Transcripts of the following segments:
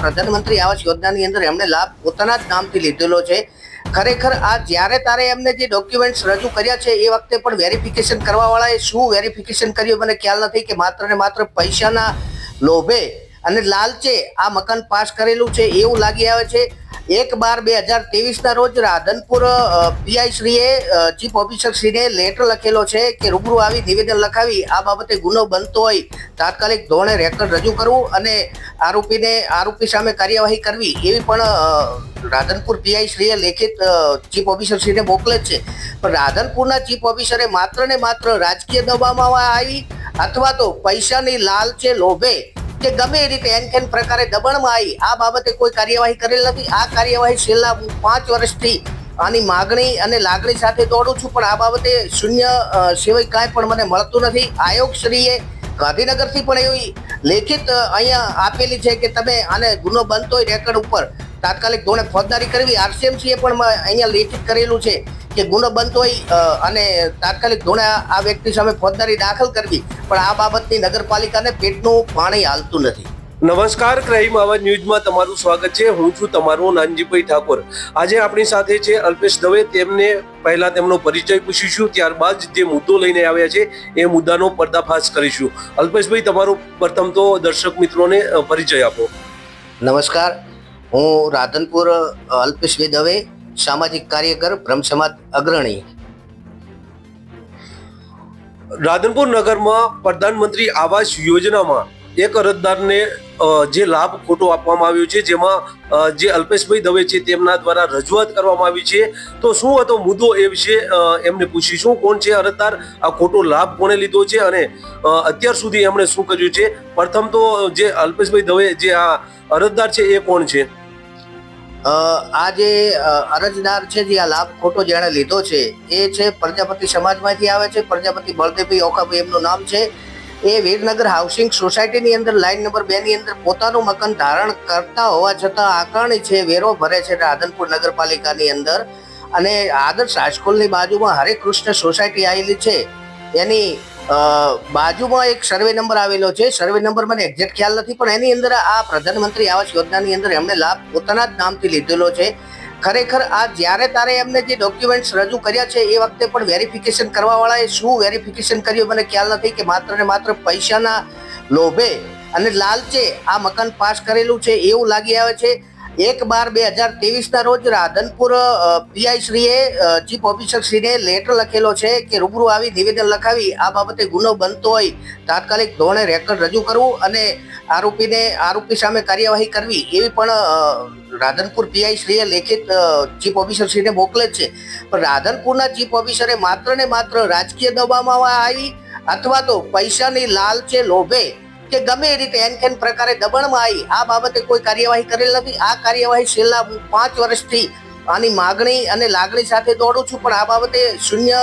પ્રધાનમંત્રી આવાસ યોજનાની અંદર એમણે લાભ પોતાના જ નામથી લીધેલો છે. ખરેખર આ જ્યારે તારે એમને જે ડોક્યુમેન્ટ્સ રજૂ કર્યા છે, એ વખતે પણ વેરિફિકેશન કરવાવાળાએ શું વેરિફિકેશન કર્યું? મને ખ્યાલ નથી કે માત્ર ને માત્ર પૈસાના લોભે અને લાલચે આ મકાન પાસ કરેલું છે, એવું લાગી આવે છે. એક બાર બે હજાર ત્રેવીસના રોજ રાધનપુર પીઆઈ શ્રીએ ચીફ ઓફિસર શ્રીને લેટર લખેલો છે કે રૂબરૂ આવી નિવેદન લખાવી આ બાબતે ગુનો બનતો હોય તાત્કાલિક ધોરણે રેકર્ડ રજૂ કરવું અને આરોપીને, આરોપી સામે કાર્યવાહી કરવી એવી પણ રાધનપુર પીઆઈ શ્રીએ લેખિત ચીફ ઓફિસર શ્રીને મોકલે છે. પણ રાધનપુરના ચીફ ઓફિસરે માત્ર ને માત્ર રાજકીય દબાવમાં આવી અથવા તો પૈસાની લાલચે લોભે કે ગમે એ રીતે એન કેન પ્રકારે દબાણમાં આવી, આ બાબતે કોઈ કાર્યવાહી કરેલ નથી. આ કાર્યવાહી છેલ્લા પાંચ વર્ષથી આની માગણી અને લાગણી સાથે દોડું છું, પણ આ બાબતે શૂન્ય સિવાય કાંઈ પણ મને મળતું નથી. આયોગશ્રીએ ગાંધીનગરથી પણ એવી લેખિત અહીંયા આપેલી છે કે તમે આને ગુનો બનતો હોય રેકર્ડ ઉપર તાત્કાલિક ધોરણે ફોજદારી કરવી. આરસીએમસીએ પણ અહીંયા લેખિત કરેલું છે. કે ગુનો બનતો હોય અને તાત્કાલિક ધોરણે આ વ્યક્તિ સામે ફોજદારી દાખલ કરવી પણ આ બાબતની નગરપાલિકાને પેટનું પાણી હાલતું નથી. નમસ્કાર ક્રાઇમ આવાજ ન્યૂઝમાં તમારું સ્વાગત છે. હું છું તમારો નાનજીભાઈ ઠાકોર. આજે આપણી સાથે છે અલ્પેશ દવે. તેમને પહેલા તેમનો પરિચય પૂછીશું ત્યારબાદ જે મુદ્દો લઈને આવ્યા છે એ મુદ્દાનો પર્દાફાશ કરીશું. અલ્પેશભાઈ તમારો પ્રથમ તો દર્શક મિત્રોને પરિચય આપો. નમસ્કાર. હું રાધનપુર અલ્પેશભાઈ દવે. સામાજિક કાર્યકર, બ્રહ્મ સમાજ અગ્રણી. રાધનપુર નગરમાં પ્રધાનમંત્રી આવાસ યોજનામાં એક અરજદારને જે લાભ ખોટો આપવામાં આવ્યો છે, જેમાં જે અલ્પેશભાઈ દવે છે, તેમના દ્વારા રજૂઆત કરવામાં આવી છે. તો શું હતો મુદ્દો એ વિશે એમને પૂછીશું. કોણ છે અરજદાર? આ ખોટો લાભ કોણે લીધો છે? અને અત્યાર સુધી એમણે શું કર્યું છે? પ્રથમ તો, જે અલ્પેશભાઈ દવે જે આ અરજદાર છે એ કોણ છે? આ જે અરજદાર છે જે આ લાભ ખોટો જેણે લીધો છે, એ છે પ્રજાપતિ સમાજમાંથી આવે છે. પ્રજાપતિ બળદેવભાઈ ઓખાભાઈ એમનું નામ છે. એ વીરનગર હાઉસિંગ સોસાયટીની અંદર લાઈન નંબર બે ની અંદર પોતાનું મકાન ધારણ કરતા હોવા છતાં આકારણી છે, વેરો ભરે છે રાધનપુર નગરપાલિકાની અંદર. અને આદર્શ હાઈસ્કૂલની બાજુમાં હરે કૃષ્ણ સોસાયટી આવેલી છે. એની બાજુમાં એક સર્વે નંબર આવેલો છે. સર્વે નંબર મને એક્ઝેક્ટ ખ્યાલ નથી, પણ એની અંદર આ પ્રધાનમંત્રી આવાસ યોજનાની અંદર એમણે લાભ પોતાના જ નામથી લીધેલો છે. ખરેખર આ જ્યારે તારે એમને જે ડોક્યુમેન્ટ્સ રજૂ કર્યા છે, એ વખતે પણ વેરિફિકેશન કરવાવાળાએ શું વેરિફિકેશન કર્યું મને ખ્યાલ નથી કે માત્ર ને માત્ર પૈસાના લોભે અને લાલચે આ મકાન પાસ કરેલું છે એવું લાગી આવે છે. એક બાર બે હજાર ત્રેવીસના રોજ રાધનપુર પીઆઈ શ્રીએ ચીફ ઓફિસરશ્રીને લેટર લખેલો છે કે રૂબરૂ આવી નિવેદન લખાવી. આ બાબતે ગુનો બનતો હોય તાત્કાલિક ધોરણે રેકર્ડ રજૂ કરવું અને આરોપીને, આરોપી સામે કાર્યવાહી કરવી એવી પણ રાધનપુર પીઆઈ શ્રીએ લેખિત ચીફ ઓફિસરશ્રીને મોકલે છે. પણ રાધનપુરના ચીફ ઓફિસરે માત્ર ને માત્ર રાજકીય દબાવમાં આવી અથવા તો પૈસાની લાલચે લોભે કે ગમે એ રીતે એન કેન પ્રકારે દબાણમાં આવી, આ બાબતે કોઈ કાર્યવાહી કરેલ નથી. આ કાર્યવાહી છેલ્લા પાંચ વર્ષથી આની માગણી અને લાગણી સાથે દોડું છું, પણ આ બાબતે શૂન્ય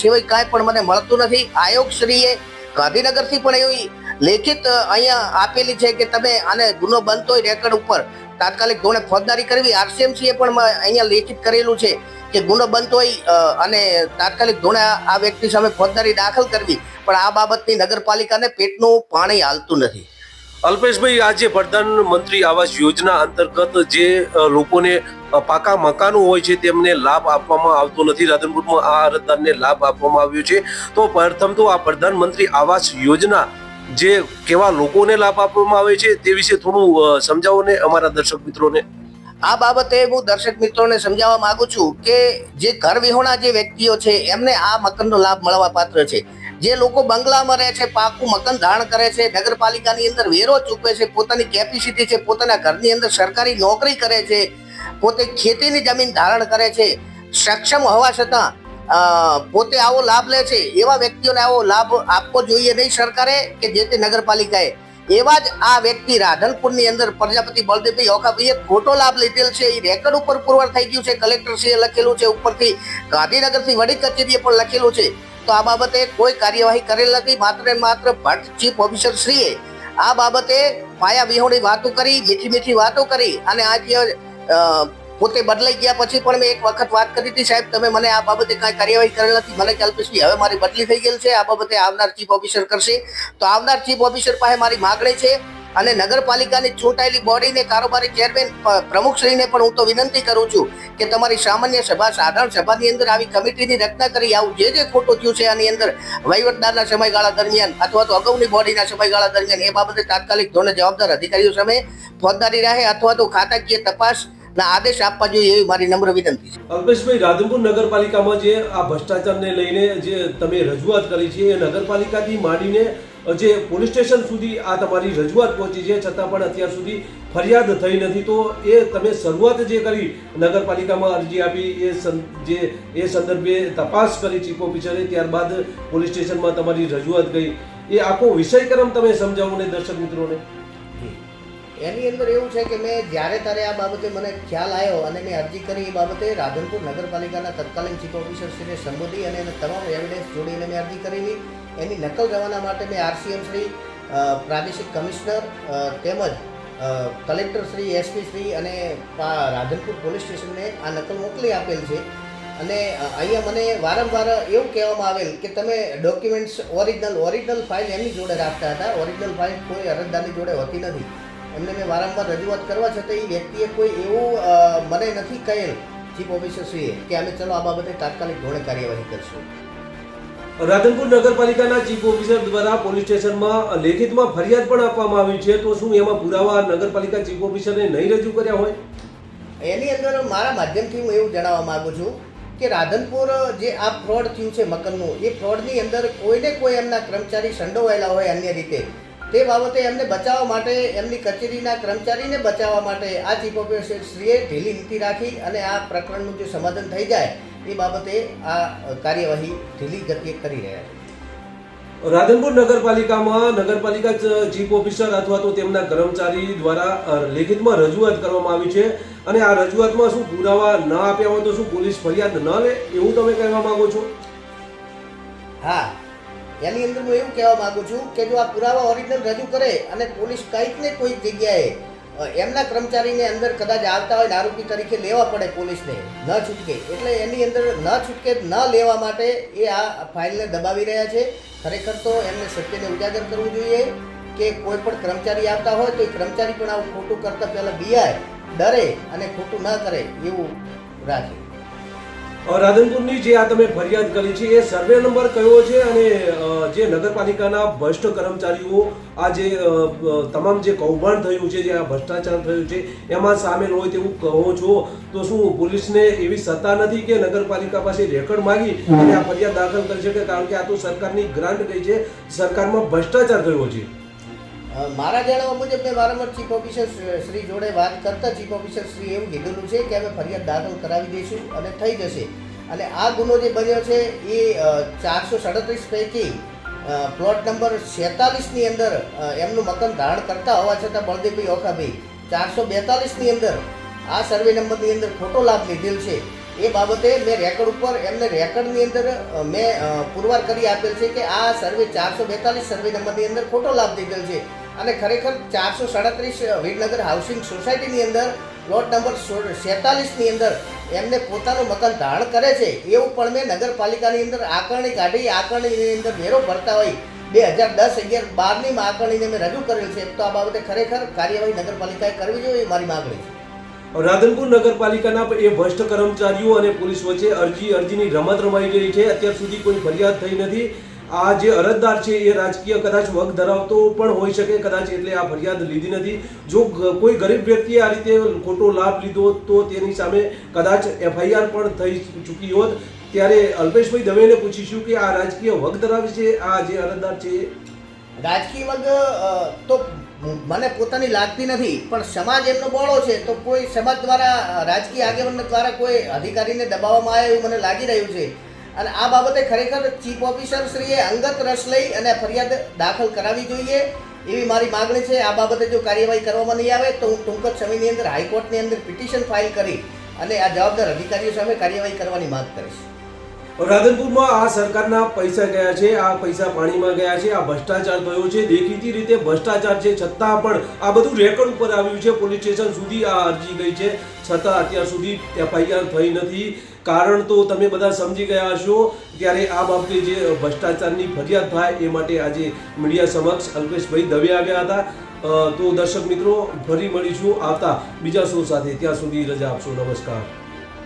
સિવાય કાંઈ પણ મને મળતું નથી. આયોગશ્રીએ ગાંધીનગરથી પણ એવી લેખિત અહીંયા આપેલી છે કે તમે આને ગુનો બનતો હોય રેકર્ડ ઉપર, તાત્કાલિક ધોરણે ફોજદારી કરવી, આરસીએમસીએ પણ અહીંયા લેખિત કરેલું છે કે ગુનો બનતો હોય અને તાત્કાલિક ધોરણે આ વ્યક્તિ સામે ફોજદારી દાખલ કરવી, પણ આ બાબતની નગરપાલિકાને પેટનું પાણી હાલતું નથી. અલ્પેશભાઈ, આજે પ્રધાનમંત્રી આવાસ યોજના અંતર્ગત જે લોકોને પાકા મકાનો હોય છે, તેમને લાભ આપવામાં આવતો નથી. રાધનપુરમાં આ અરજદારને લાભ આપવામાં આવ્યો છે. તો પ્રથમ તો આ પ્રધાનમંત્રી આવાસ યોજના જે કેવા લોકોને લાભ આપવામાં આવે છે તે વિશે થોડું સમજાવો ને અમારા દર્શક મિત્રોને. આ બાબતે હું દર્શક મિત્રોને સમજાવવા માંગુ છું કે જે ઘર વિહોણા જે વ્યક્તિઓ છે, એમને આ મકાનનો લાભ મળવા પાત્ર છે. જે લોકો બંગલામાં રહે છે, પાકું મકાન ધારણ કરે છે, નગરપાલિકાની અંદર વેરો ચૂકવે છે, પોતાની કેપેસિટી છે, પોતાના ઘરની અંદર સરકારી નોકરી કરે છે, પોતે ખેતીની જમીન ધારણ કરે છે, સક્ષમ હોવા છતાં પોતે આવો લાભ લે છે. એવા વ્યક્તિઓને આવો લાભ આપવો જોઈએ નહીં સરકારે કે જે તે નગરપાલિકાએ. એવા જ આ વ્યક્તિ રાધનપુરની અંદર પ્રજાપતિ બળદેવભાઈ ઓખાભાઈએ ખોટો લાભ લીધેલ છે. એ રેકર્ડ ઉપર પુરવાર થઈ ગયું છે. કલેક્ટરશ્રીએ લખેલું છે. ઉપરથી ગાંધીનગરથી વડી કચેરીએ પણ લખેલું છે. તો આ બાબતે કોઈ કાર્યવાહી કરેલ નથી. માત્ર ને માત્ર ભટ્ટ ચીફ ઓફિસર શ્રીએ આ બાબતે પાયા વિહોણી વાતો કરી, મીઠી મીઠી વાતો કરી અને આજે પોતે બદલાઈ ગયા પછી પણ મેં એક વખત વાત કરી હતી, સાહેબ, તમે મને આ બાબતે કાંઈ કાર્યવાહી કરેલ નથી. મને ખ્યાલ પછી હવે મારી બદલી થઈ ગયેલ છે, આ બાબતે આવનાર ચીફ ઓફિસર કરશે. તો આવનાર ચીફ ઓફિસર પાસે મારી માગણી છે અને નગરપાલિકાની ચૂંટાયેલી બોડીને કારોબારી ચેરમેન પ્રમુખશ્રીને પણ હું તો વિનંતી કરું છું કે તમારી સામાન્ય સભા, સાધારણ સભાની અંદર આવી કમિટીની રચના કરી, આવું જે જે ખોટું થયું છે આની અંદર વહીવટદારના સમયગાળા દરમિયાન અથવા તો અગાઉની બોડીના સમયગાળા દરમિયાન એ બાબતે તાત્કાલિક ધોરણે જવાબદાર અધિકારીઓ સામે ફોજદારી રહે અથવા તો ખાતાકીય તપાસના આદેશ આપવા જોઈએ એવી મારી નમ્ર વિનંતી છે. અલ્પેશભાઈ, રાધનપુર નગરપાલિકામાં જે આ ભ્રષ્ટાચારને લઈને જે તમે રજૂઆત કરી છે, એ નગરપાલિકાથી માંડીને જે પોલીસ સ્ટેશન સુધી આ તમારી રજૂઆત પહોંચી છે, છતાં પણ અત્યાર સુધી ફરિયાદ થઈ નથી, તો એ તમે શરૂઆત જે કરી નગરપાલિકામાં અરજી આપી, એ જે, એ સંદર્ભે તપાસ કરી ચીફ ઓફિસરે, ત્યારબાદ પોલીસ સ્ટેશનમાં તમારી રજૂઆત ગઈ. એ આખો વિષયક્રમ તમે સમજાવો ને દર્શક મિત્રોને? એની અંદર એવું છે કે મેં જ્યારે ત્યારે આ બાબતે મને ખ્યાલ આવ્યો અને મેં અરજી કરી એ બાબતે રાધનપુર નગરપાલિકાના તત્કાલીન ચીફ ઓફિસરશ્રીને સંબોધી અને એને તમામ એવિડન્સ જોડીને મેં અરજી કરેલી. એની નકલ રવાના માટે મેં આરસીએમ શ્રી પ્રાદેશિક કમિશનર તેમજ કલેક્ટર શ્રી એસપી શ્રી અને રાધનપુર પોલીસ સ્ટેશનને આ નકલ મોકલી આપેલ છે. અને અહીંયા મને વારંવાર એવું કહેવામાં આવેલ કે તમે ડોક્યુમેન્ટ્સ ઓરિજિનલ ઓરિજિનલ ફાઇલ એમની જોડે રાખતા હતા. ઓરિજિનલ ફાઇલ કોઈ અરજદારની જોડે હોતી નથી. એમને મેં વારંવાર રજૂઆત કરવા છતાં એ વ્યક્તિએ કોઈ એવું મને નથી કહેલ ચીફ ઓફિસરશ્રીએ કે અમે ચલો આ બાબતે તાત્કાલિક ધોરણે કાર્યવાહી કરશું. રાધનપુર નગરપાલિકાના ચીફ ઓફિસર દ્વારા પોલીસ સ્ટેશનમાં લેખિતમાં ફરિયાદ પણ આપવામાં આવી છે. તો શું એમાં પુરાવા નગરપાલિકા ચીફ ઓફિસરને નહીં રજૂ કર્યા હોય? એની અંદર મારા માધ્યમથી હું એવું જણાવવા માગું છું કે રાધનપુર જે આ ફ્રોડ થયું છે મકરનું એ ફ્રોડની અંદર કોઈને કોઈ એમના કર્મચારી સંડોવાયેલા હોય અન્ય રીતે. તે બાબતે એમને બચાવવા માટે એમની કચેરીના કર્મચારીને બચાવવા માટે આ ચીફ ઓફિસરશ્રીએ ઢીલી નીતિ રાખી અને આ પ્રકરણનું જે સમાધાન થઈ જાય એ બાબતે આ કાર્યવાહી ઢીલી ગતિએ કરી રહ્યા છે. રાધનપુર નગરપાલિકામાં નગરપાલિકા ચીફ ઓફિસર અથવા તો તેમના કર્મચારી દ્વારા લેખિતમાં રજૂઆત કરવામાં આવી છે. અને આ રજૂઆતમાં શું પુરાવા ન આપ્યા હોય તો શું પોલીસ ફરિયાદ ન લે એવું તમે કહેવા માંગો છો? હા એની અંદર હું એવું કહેવા માંગુ છું કે જો આ પુરાવા ઓરિજિનલ રજૂ કરે અને પોલીસ કંઈક ને કોઈક જગ્યાએ એમના કર્મચારીને અંદર કદાચ આવતા હોય આરોપી તરીકે લેવા પડે પોલીસને, ન છૂટકે, એટલે એની અંદર ન છૂટકે, ન લેવા માટે એ આ ફાઇલને દબાવી રહ્યા છે. ખરેખર તો એમને સત્યને ઉજાગર કરવું જોઈએ કે કોઈ પણ કર્મચારી આવતા હોય તો એ કર્મચારી પણ આવું ખોટું કરતાં પહેલાં બિયાય ડરે અને ખોટું ન કરે એવું રાખે. રાધનપુરની જે આ તમે ફરિયાદ કરી છે, એ સર્વે નંબર કયો છે અને જે નગરપાલિકાના ભ્રષ્ટ કર્મચારીઓ, આ જે તમામ જે કૌભાંડ થયું છે, જે આ ભ્રષ્ટાચાર થયું છે, એમાં સામેલ હોય તેવું કહો છો, તો શું પોલીસને એવી સત્તા નથી કે નગરપાલિકા પાસે રેકર્ડ માગી અને આ ફરિયાદ દાખલ કરી શકે? કારણ કે આ તો સરકારની ગ્રાન્ટ ગઈ છે, સરકારમાં ભ્રષ્ટાચાર થયો છે. મારા જાણવા મુજબ મેં વારંવાર ચીફ ઓફિસર શ્રી જોડે વાત કરતા ચીફ ઓફિસર શ્રી એવું કીધેલું છે કે અમે ફરિયાદ દાખલ કરાવી દઈશું અને થઈ જશે. અને આ ગુનો જે બન્યો છે એ ચારસો સાડત્રીસ પૈકી પ્લોટ નંબર છેતાલીસની અંદર એમનું મકાન ધારણ કરતા હોવા છતાં બળદેવભાઈ ઓખાભાઈ, ચારસો બેતાલીસની અંદર આ સર્વે નંબરની અંદર ખોટો લાભ લીધેલ છે. એ બાબતે મેં રેકર્ડ ઉપર એમને રેકર્ડની અંદર મેં પુરવાર કરી આપેલ છે કે આ સર્વે ચારસો બેતાલીસ સર્વે નંબરની અંદર ખોટો લાભ દીધેલ છે. અને ખરેખર ચારસો સાડત્રીસ વીરનગર હાઉસિંગ સોસાયટીની અંદર પ્લોટ નંબર છેતાલીસની અંદર એમને પોતાનું મકાન ધારણ કરે છે. એવું પણ મેં નગરપાલિકાની અંદર આકારણી કાઢી, આકારણીની અંદર વેરો ભરતા હોય, બે હજાર દસ, અગિયાર, બારની આકારણીને મેં રજૂ કરેલ છે. તો આ બાબતે ખરેખર કાર્યવાહી નગરપાલિકાએ કરવી જોઈએ, એ મારી માગણી છે. રાધનપુર નગરપાલિકાના એ ભ્રષ્ટ કર્મચારીઓ અને પોલીસ વચ્ચે અરજી, અરજીની રમત રમાઈ ગઈ છે. અત્યાર સુધી કોઈ ફરિયાદ થઈ નથી. આ જે અરજદાર છે એ રાજકીય કદાચ વગ ધરાવતો પણ હોઈ શકે, કદાચ એટલે આ ફરિયાદ લીધી નથી. જો કોઈ ગરીબ વ્યક્તિએ આ રીતે ખોટો લાભ લીધો તો તેની સામે કદાચ એફઆઈઆર પણ થઈ ચૂકી હોત. ત્યારે અલ્પેશભાઈ દવેને પૂછીશું કે આ રાજકીય વગ ધરાવે છે, આ જે અરજદાર છે? રાજકીય વગ તો મને પોતાની લાગતી નથી, પણ સમાજ એમનો બોળો છે, તો કોઈ સમાજ દ્વારા, રાજકીય આગેવાન દ્વારા કોઈ અધિકારીને દબાવવામાં આવે એવું મને લાગી રહ્યું છે. અને આ બાબતે ખરેખર ચીફ ઓફિસર શ્રીએ અંગત રસ લઈ અને ફરિયાદ દાખલ કરાવવી જોઈએ એવી મારી માગણી છે. આ બાબતે જો કાર્યવાહી કરવામાં નહીં આવે, તો હું ટૂંક જ સમયની અંદર હાઈકોર્ટની અંદર પિટિશન ફાઇલ કરી અને આ જવાબદાર અધિકારીઓ સામે કાર્યવાહી કરવાની માંગ કરીશ. રાધનપુરમાં આ સરકારના પૈસા ગયા છે, આ પૈસા પાણીમાં ગયા છે, આ ભ્રષ્ટાચાર થયો છે, દેખીતી રીતે ભ્રષ્ટાચાર છે, છતાં પણ આ બધું રેકોર્ડ ઉપર આવ્યું છે, પોલીસ સ્ટેશન સુધી આ અરજી ગઈ છે, છતાં અત્યાર સુધી એફઆઈઆર થઈ નથી. કારણ તો તમે બધા સમજી ગયા હશો, ત્યારે આ બાબતે જે ભ્રષ્ટાચારની ફરિયાદ થાય એ માટે આજે મીડિયા સમક્ષ અલ્પેશભાઈ દવે આવ્યા હતા. તો દર્શક મિત્રો, ફરી મળીશું આવતા બીજા શો સાથે. ત્યાં સુધી રજા આપશો. નમસ્કાર.